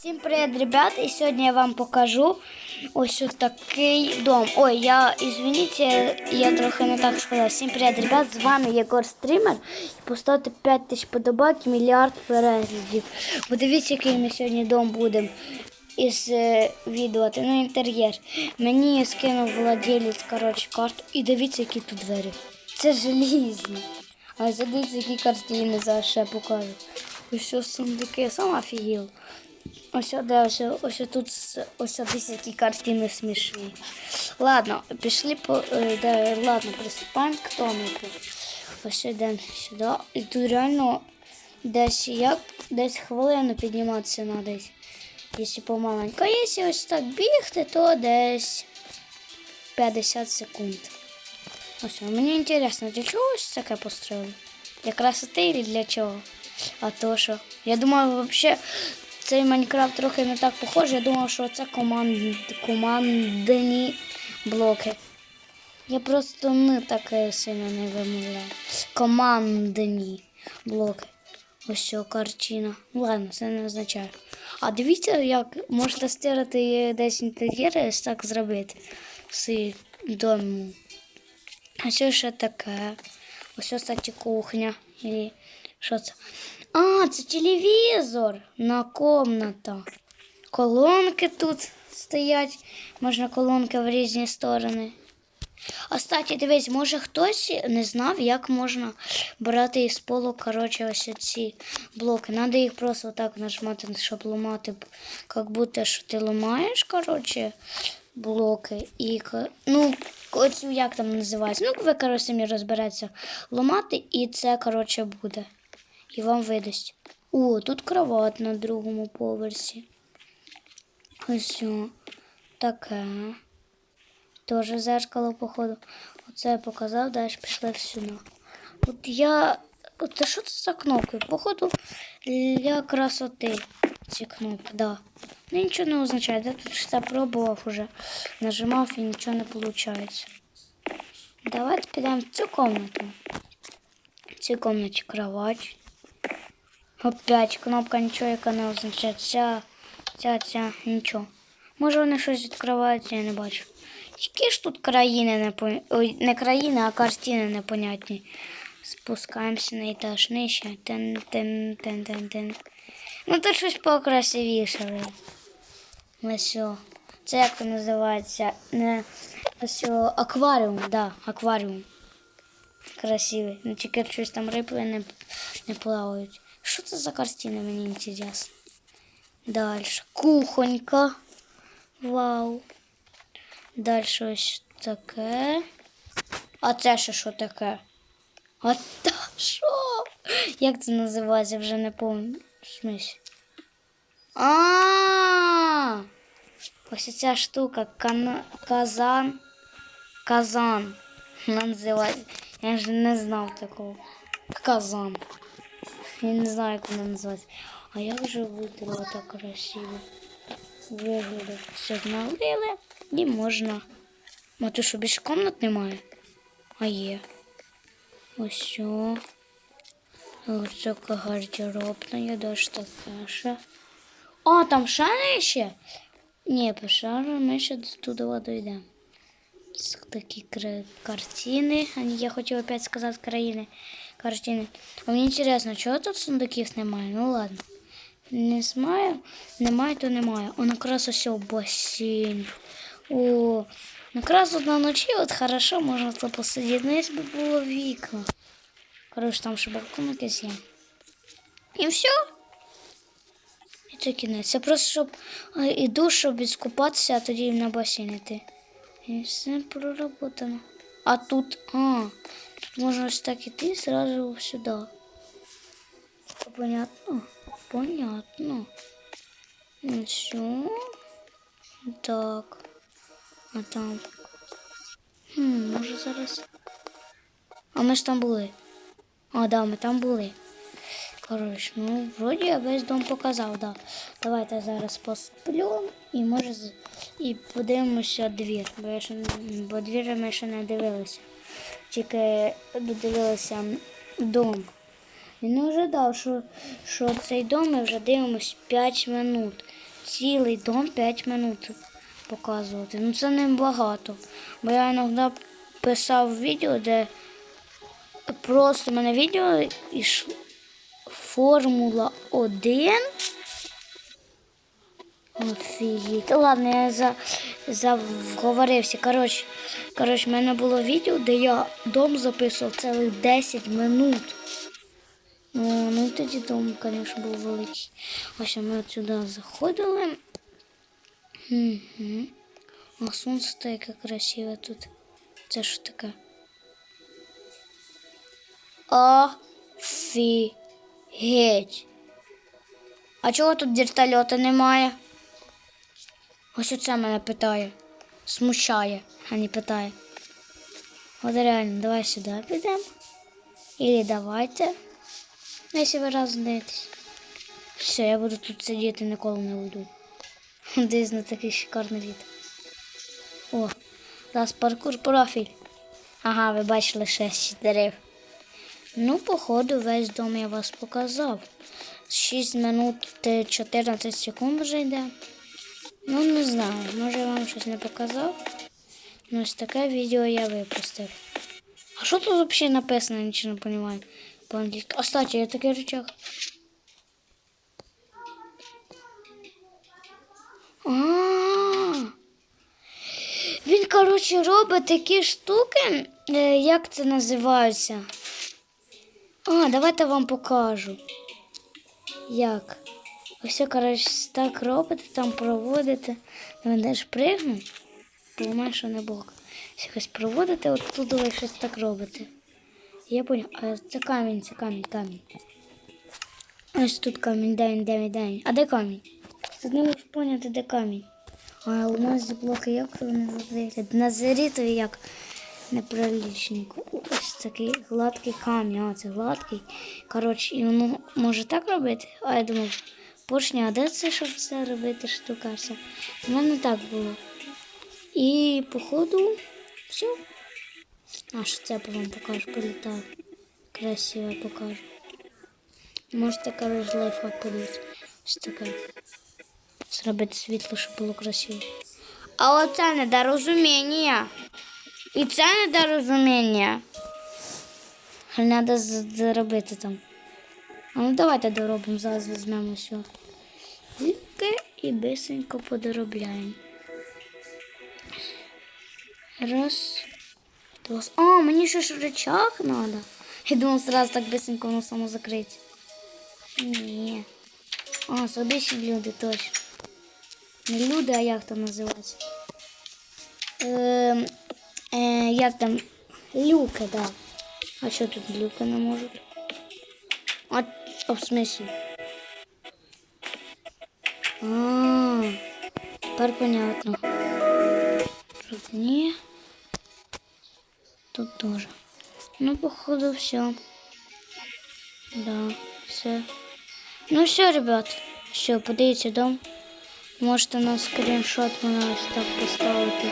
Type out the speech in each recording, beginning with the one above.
Всім привіт, ребят! І сьогодні я вам покажу ось такий дом. Ой, я извините, я трохи не так сказала. Всім привіт, ребят! З вами Єгор Стрімер. Поставте 5 тисяч подобайок і мільярд переглядів. Подивіться, який ми сьогодні дом будемо із е, відео. Ну, інтер'єр. Мені скинув владелець, коротше, карту. І дивіться, які тут двері. Це желізні. А задивіться, які картини зараз ще покажу. Ось що сундуки, сам офігел. Ось де, ось, ось тут ось десь які картини смішні. Ладно, пішли по е, де, ладно, приступаємо к томику. Ось йдемо сюди. І тут реально десь як десь хвилину підніматися на десь. Якщо помаленьку. А якщо ось так бігти, то десь 50 секунд. Ось, мені інтересно, для чого ось таке построїли? Для красоти і для чого? А то що? Я думаю, взагалі цей Майнкрафт трохи не так похожий. Я думав, що це команд... командні блоки. Я просто не таке сильно не вимовляю. Командні блоки. Ось що картина. Ладно, це не означає. А дивіться, як можна стирати десь інтер'єри, ось так зробити. З дому. А що ще таке? Ось, кстати, кухня. І що це? А, це телевізор на комната. Колонки тут стоять. Можна колонки в різні сторони. А кстати, дивись, може хтось не знав, як можна брати із полу, коротше, ось ці блоки. Надо їх просто так нажимати, щоб ламати, як будто що ти ламаєш, коротше, блоки. І, ну, оцю як там називається. Ну, ви, коротше, самі розбереться. Ламати, і це, коротше, буде. І вам видасть. О, тут кровать на другому поверсі. Ось о, таке. Тоже зеркало, походу. Оце я показав, далі пішли сюди. От я. От що це за кнопки? Походу, для красоти ці кнопки, да. Ну нічого не означає. Я тут все пробував уже. Нажимав і нічого не виходить. Давайте підемо в цю комнату. В цій комнаті кровать. Опять кнопка нічого, яка не означає. Ця, ця, ця, нічого. Може вони щось відкривають, я не бачу. Які ж тут країни не по... Ой, не країни, а картини непонятні. Спускаємося на етаж нижче. Тен, тен, тен, тен, тен. Ну тут щось покрасивіше. Ось. Це як називається? Не... Ось акваріум, да, акваріум. Красивий. Ну тільки щось там риби не, не плавають. Що це за картина, мені інтересно. Дальше. Кухонька. Вау. Дальше ось таке. А це ще що таке? А та що? Як це називається? Вже не пам'ятаю. В смислі? А! Ось ця штука. Казан. Казан. Називається. Я ж не знав такого. Казан. Я не знаю, як вона називається. А як же виглядало так красиво. Виглядає. Все налили і можна. А то що більше комнат немає? А є. Ось. Ось така гардеробна, я дощ така ще. А, там ще ще? Ні, пошару, ми ще туди дійдемо. Такі картини. Я хотів опять сказати країни. Картини. А мені цікаво, чого тут сундуків немає? Ну ладно. Не знаю, немає, то немає. О, якраз ось о, басейн. О, якраз от на ночі от хорошо можна тут посидіти. Ну, б було вікна. Коротше, там ще балкон якийсь є. І все. І це кінець. Це просто щоб іду, щоб відкупатися, а тоді на басейн йти. І все проработано. А тут, а, тут можна ось так іти зразу сюди. Понятно? Понятно. Ну все. Так. А там. Хм, може зараз. А ми ж там були. А, да, ми там були. Коротше, ну, вроді я весь дом показав, да. Давайте зараз посплю і може і подивимося двір. Бо, я ще, бо двір ми ще не дивилися. Тільки додивилися дом. Він не ожидав, що, що цей дом ми вже дивимось 5 минут. цілий дом 5 минут показувати. Ну це не багато. Бо я іноді писав відео, де просто в мене відео йшло Формула 1. Офігеть. Ладно, я за, заговорився. Коротше, коротше, в мене було відео, де я дом записував цілих 10 минут. Ну, ну тоді дом, звісно, був великий. Ось ми от сюди заходили. Угу. А сонце таке красиве тут. Це що таке? Офігеть. А чого тут вертольота немає? Ось оце мене питає. Смущає, а не питає. От реально, давай сюди підемо. Или давайте. Якщо ви раз дивитесь. Все, я буду тут сидіти, ніколи не уйду. Десь на такий шикарний від. О, зараз паркур профіль. Ага, ви бачили шесть дерев. Ну, походу, весь дом я вас показав. 6 минут е, 14 секунд вже йде. Ну, не знаю, може я вам щось не показав. Ну, ось таке відео я випустив. А що тут взагалі написано, я нічого не розумію. По-англійськи. А, кстати, я такий рычаг. А. Він, коротше, робить такі штуки, е, як це називається? А, давайте вам покажу. Як? Ось, коротше, так робите, там проводите. Там йдеш пригну, понимаєш, що не. Ось Якось проводите, от тут ви щось так робите. Я понял, а це камінь, це камінь, камінь. Ось тут камінь, де він, де. А де камінь? Тут не можу поняти, де камінь. А у нас блоки як вони виглядають? Назарітові як неприлічненько. Ось такий гладкий камінь, а це гладкий. Коротше, і воно може так робити? А я думав, поршня, а де це, щоб це робити штука? Все. У мене так було. І походу, все. А що це я вам покажу, політаю. Красиво покажу. Можете, коротше, лайфхак подивитися. Ось таке. Зробити світло, щоб було красиво. А оце недорозуміння. І це недорозуміння. Треба зробити там. А ну давайте доробимо, зараз візьмемо все. Ліпки і бисенько подоробляємо. Раз. Два. А, мені ще ж рычаг треба. Я думав, сразу так быстренько воно само закрыть. Ні. А, собачі люди точно. Не люди, а як там називається? Ем, е, як там? Люки, да. А що тут люки не можуть? А, а в смысле? А, тепер понятно. Тут ні. Тут тоже. Ну, походу, все. Да, все. Ну все, ребят. Все, подивіться дом. Можете на скріншот мене ось так поставити.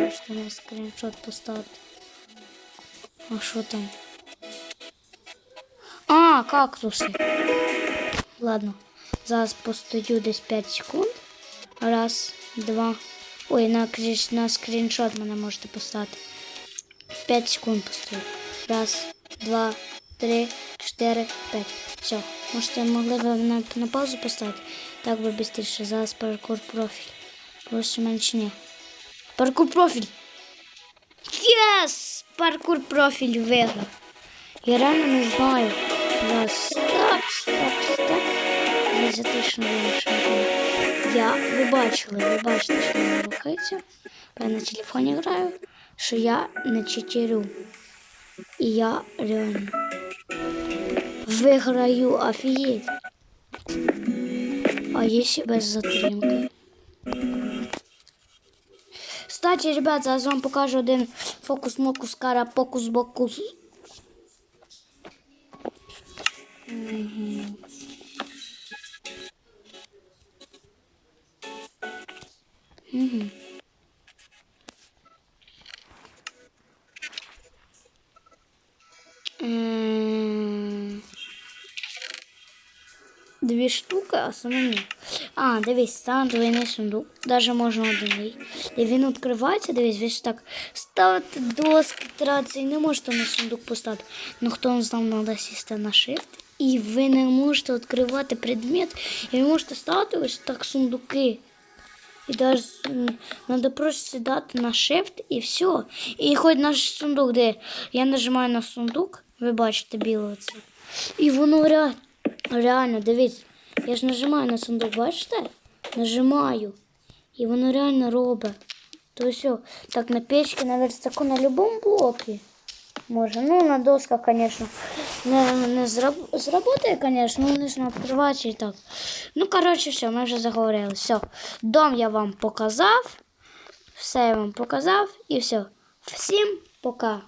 Можете на скріншот поставити. А що там? А, кактуси. Ладно. Зараз постою десь 5 секунд. Раз, два. Ой, на, на скріншот мене можете поставити. 5 секунд постою. Раз, два, три, чотири, п'ять. Все. Можете могли б на, на паузу поставити. Так би швидше. Зараз паркур профіль. Просто менше ні. Паркур профіль. Єс! Паркур профіль виграв. Я реально не знаю. Раз, стоп, стоп, стоп. Я затишно вирішив. Я, ви бачили, ви бачите, що вона рухається. Я на телефоні граю, що я не читерю. І я реально виграю офігеть. А якщо без затримки. Кстати, ребят, зараз вам покажу один фокус-мокус, кара покус-бокус. Мгм. Мгм. Дві штуки, а саме ні. А, дивись, там двойний сундук. Даже можна один. І він відкривається, дивись, ви так ставите доски, тратиться і не можете на сундук поставити. Ну хто не знав, треба сісти на shift. І ви не можете відкривати предмет, і ви можете ставити ось так сундуки. І даже треба просто сідати на shift і все. І хоч наш сундук, де я нажимаю на сундук, ви бачите біле це. І воно ре... реально, дивіться, я ж нажимаю на сундук, бачите? Нажимаю. І воно реально робить. То все. Так, на печці, на верстаку, на будь-якому блокі. Може, ну на досках, конечно, не, не зраб... зработає, конечно, ну не ж на і так. Ну, коротше, все, ми вже заговорили. Все. Дом я вам показав. Все я вам показав і все. Всім пока.